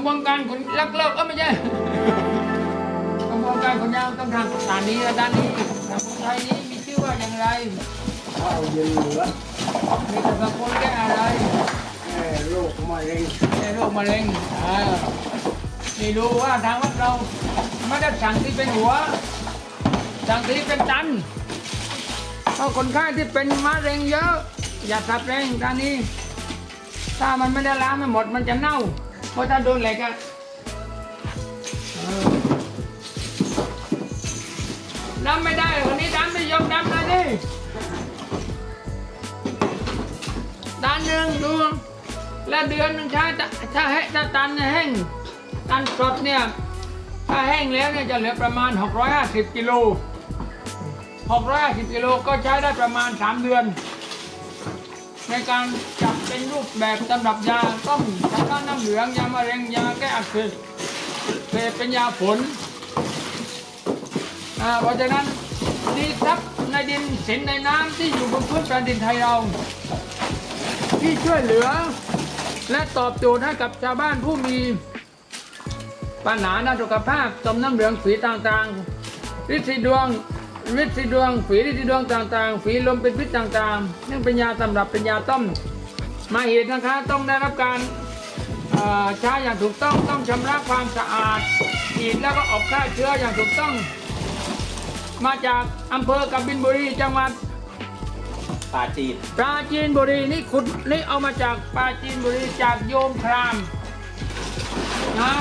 ระบวนการขนลักเลิกเออไม่ใช่กระบวนการขนยาต้องทำสถานนี้และด้านนี้ทางคนไทยนี้มีชื่อว่าอย่างไรข้าวเย็นเหลือมีสรรพคุณแก้อะไรแก้โรคมะเร็งในโรคมะเร็งอ่านี่ดูว่าทางวัดเราไม่ได้สั่งที่เป็นหัว สั่งที่เป็นตันเพราะคนไข้ที่เป็นมะเร็งเยอะ อย่าสับแรงด้านนี้ ถ้ามันไม่ได้ล้างไม่หมดมันจะเน่า พราะถ้าโดนเหล็กอะเออดำไม่ได้คนนี้ดำไม่ยอมดำเลยดิด้านหนึ่งดูแล้วเดือนหนึ่งใช้ถ้าถ้าแห้ถ้าตันแห้งตันสดเนี่ยถ้าแห้งแล้วเนี่ยจะเหลือประมาณ 650กิโล650กิโลก็ใช้ได้ประมาณ 3 เดือน ในการจับเป็นรูปแบบตำรับยาต้มชำระน้ำเหลืองยามะเร็งยาแก้อักเสบเสพเป็นยาฝนอ่าเพราะฉะนั้นดีทรัพย์ในดินสินในน้ำที่อยู่บนพื้นแผ่นดินไทยเรา ที่ช่วยเหลือ และตอบโจทย์ให้กับชาวบ้านผู้มีปัญหาด้านสุขภาพต่อมน้ำเหลืองฝีต่างๆฤทธิ์สีดวง ฤทธิ์สีดวงฝีฤทธิ์สีดวงต่างๆ ฝีลมเป็นพิษต่างๆนั่นเป็นยาตำรับเป็นยาต้มมาเหตุนะคะต้องได้รับการเอ่อใช้อย่างถูกต้องต้องชำระความสะอาดฉีดแล้วก็ออกฆ่าเชื้ออย่างถูกต้อง มาจากอำเภอกบินบุรีจังหวัดปลาจีนปราจีนบุรีนี่ขุดนี่เอามาจากปราจีนบุรีจากโยมพราหมณ์นะ